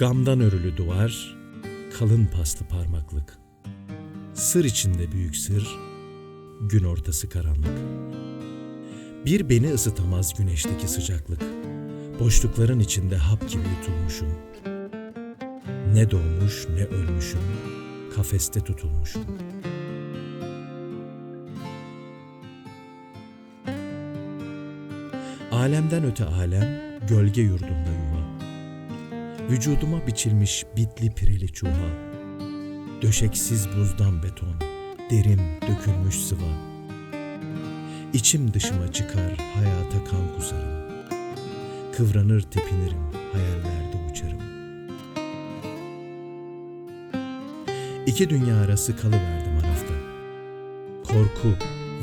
Gamdan örülü duvar, kalın paslı parmaklık. Sır içinde büyük sır, gün ortası karanlık. Bir beni ısıtamaz güneşteki sıcaklık. Boşlukların içinde hap gibi yutulmuşum. Ne doğmuş ne ölmüşüm, kafeste tutulmuşum. Alemden öte alem, gölge yurdunda. Vücuduma biçilmiş bitli pireli çuha. Döşeksiz buzdan beton, derim dökülmüş sıva. İçim dışıma çıkar, hayata kan kusarım. Kıvranır tepinirim, hayallerde uçarım. İki dünya arası kalıverdim arafta. Korku,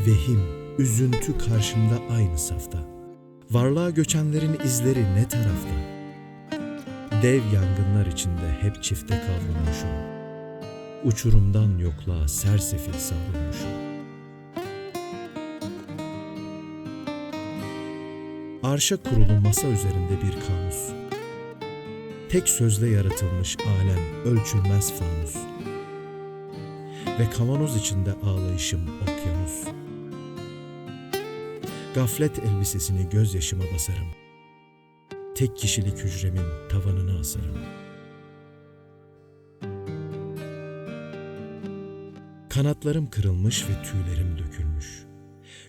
vehim, üzüntü karşımda aynı safta. Varlığa göçenlerin izleri ne tarafta? Dev yangınlar içinde hep çifte kavrulmuşum. Uçurumdan yokluğa sersefil savrulmuşum. Arşa kurulu masa üzerinde bir kamus. Tek sözle yaratılmış alem ölçülmez fanus. Ve kavanoz içinde ağlayışım okyanus. Gaflet elbisesini gözyaşıma basarım. Tek kişilik hücremin tavanına asarım. Kanatlarım kırılmış ve tüylerim dökülmüş.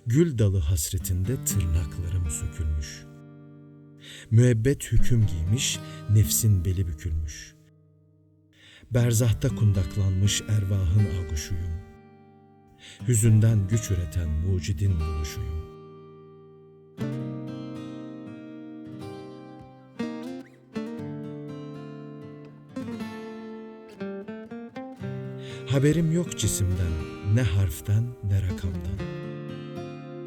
Gül dalı hasretinde tırnaklarım sökülmüş. Müebbet hüküm giymiş, nefsin beli bükülmüş. Berzahta kundaklanmış ervahın aguşuyum. Hüzünden güç üreten mucidin buluşuyum. Haberim yok cisimden, ne harften ne rakamdan.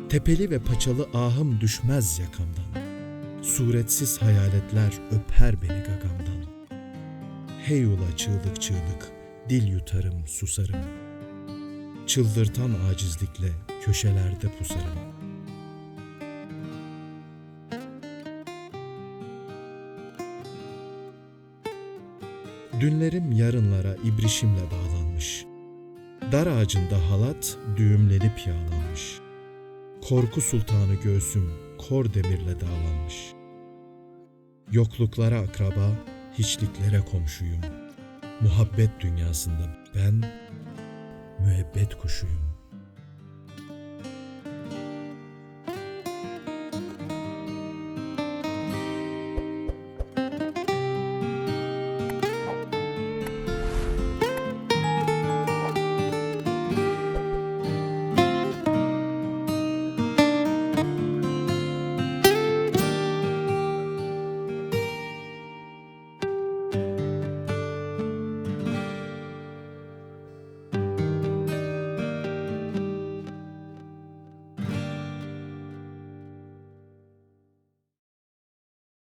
Tepeli ve paçalı ahım düşmez yakamdan. Suretsiz hayaletler öper beni gagamdan. Hey ula çığlık çığlık, dil yutarım susarım. Çıldırtan acizlikle köşelerde pusarım. Dünlerim yarınlara ibrişimle bağlanmış. Dar ağacında halat düğümlenip yağlanmış. Korku sultanı göğsüm kor demirle dağlanmış. Yokluklara akraba, hiçliklere komşuyum. Muhabbet dünyasında ben müebbet kuşuyum.